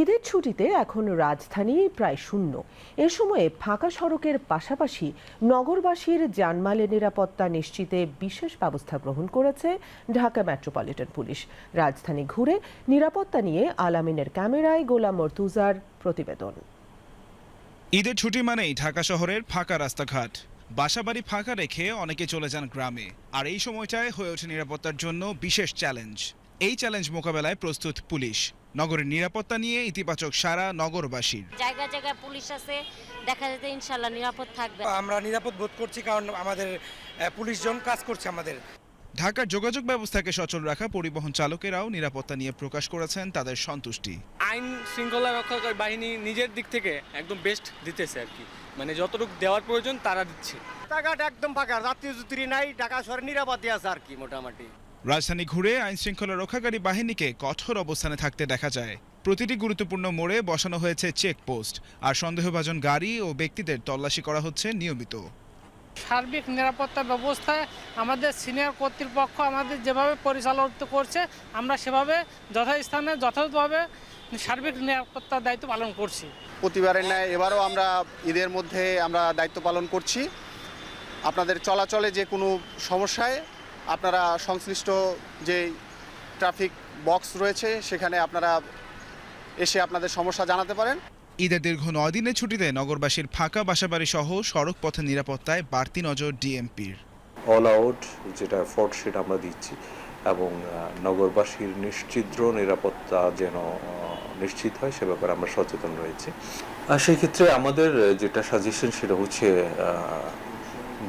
ঈদের ছুটিতে এখন রাজধানী প্রায় শূন্য। এ সময়ে ফাঁকা সড়কের পাশাপাশি নগরবাসীর জানমালের নিরাপত্তা নিশ্চিতে বিশেষ ব্যবস্থা গ্রহণ করেছে ঢাকা মেট্রোপলিটন পুলিশ। রাজধানী ঘুরে নিরাপত্তা নিয়ে আলামিনের ক্যামেরায় গোলাম মর্তুজার প্রতিবেদন। ঈদের ছুটি মানেই ঢাকা শহরের ফাঁকা রাস্তাঘাট। বাসাবাড়ি ফাঁকা রেখে অনেকে চলে যান গ্রামে। আর এই সময়টায় হয়ে ওঠে নিরাপত্তার জন্য বিশেষ চ্যালেঞ্জ এই চ্যালেঞ্জ মোকাবেলায় প্রস্তুত পুলিশ। নগরের নিরাপত্তা নিয়ে ইতিবাচক সারা নগরবাসীর। জায়গা জায়গায় পুলিশ আছে দেখা যাচ্ছে ইনশাল্লাহ নিরাপদ থাকবে। আমরা নিরাপদ বোধ করছি কারণ আমাদের পুলিশজন কাজ করছে আমাদের। ঢাকার যোগাযোগ ব্যবস্থাকে সচল রাখা পরিবহন চালকেরাও নিরাপত্তা নিয়ে প্রকাশ করেছেন তাদের সন্তুষ্টি। আইন শৃঙ্খলা রক্ষাকারী বাহিনী নিজের দিক থেকে একদম বেস্ট দিতেছে আর কি। মানে যতটুকু দেওয়ার প্রয়োজন তারা দিচ্ছে। রাস্তাঘাট একদম ফাঁকা যাত্রী জুত্রি নাই ঢাকা শহরে নিরাপদে আছে আর কি মোটামুটি। রাজধানী ঘুরে আইন শৃঙ্খলা রক্ষাকারী বাহিনীকে কঠোর অবস্থানে থাকতে দেখা যায়। প্রতিটি গুরুত্বপূর্ণ মোড়ে বসানো হয়েছে চেকপোস্ট আর সন্দেহভাজন গাড়ি ও ব্যক্তিদের তল্লাশি করা হচ্ছে নিয়মিত। সার্বিক নিরাপত্তা ব্যবস্থায় আমাদের সিনিয়র কর্তৃপক্ষ আমাদের যেভাবে পরিচালিত করছে আমরা সেভাবে যথাস্থানে যথাযথভাবে সার্বিক নিরাপত্তার দায়িত্ব পালন করছি। প্রতিবারের ন্যায় এবারও আমরা ঈদের মধ্যে আমরা দায়িত্ব পালন করছি। আপনাদের চলাচলে যে কোনো সমস্যায় আপনারা সংশ্লিষ্ট যে ট্রাফিক বক্স রয়েছে সেখানে আপনারা এসে আপনাদের সমস্যা জানাতে পারেন। ঈদের দীর্ঘ নয় দিনের ছুটিতে নগরবাসীর ফাঁকা বাসাবাড়ি সহ সড়ক পথে নিরাপত্তায় বাড়তি নজর ডিএমপির। অল আউট যেটা ফোর্ট সেটা আমরা দিচ্ছি। এবং নগরবাসীর নিশ্চিদ্র নিরাপত্তা যেন নিশ্চিত হয় সে ব্যাপারে আমরা সচেতন রয়েছি। আর সেই ক্ষেত্রে আমাদের যেটা সাজেশন সেটা হচ্ছে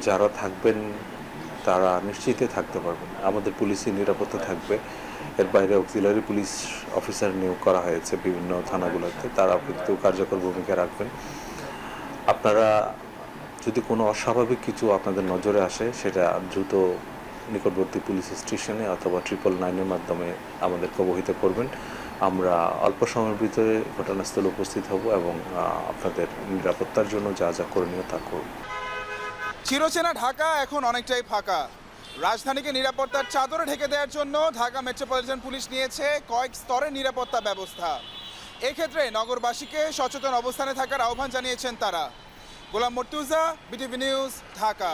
যারা থাকবেন তারা নিশ্চিতে থাকতে পারবেন আমাদের পুলিশের নিরাপত্তা থাকবে। এর বাইরে অক্সিলারি পুলিশ অফিসার নিয়োগ করা হয়েছে বিভিন্ন থানাগুলোতে। তারা কিন্তু কার্যকর ভূমিকা রাখবেন। আপনারা যদি কোনো অস্বাভাবিক কিছু আপনাদের নজরে আসে, সেটা দ্রুত নিকটবর্তী পুলিশ স্টেশনে অথবা ট্রিপল নাইনের মাধ্যমে আমাদেরকে অবহিত করবেন। আমরা অল্প সময়ের ভিতরে ঘটনাস্থলে উপস্থিত হব এবং আপনাদের নিরাপত্তার জন্য যা যা করণীয় তা করব। চিরচেনা ঢাকা এখন অনেকটাই ফাঁকা। রাজধানীকে নিরাপত্তার চাদরে ঢেকে দেওয়ার জন্য ঢাকা মেট্রোপলিটন পুলিশ নিয়েছে কয়েক স্তরের নিরাপত্তা ব্যবস্থা। এক্ষেত্রে নগরবাসীকে সচেতন অবস্থানে থাকার আহ্বান জানিয়েছেন তারা। Golam Mortuza, BTV news, Dhaka.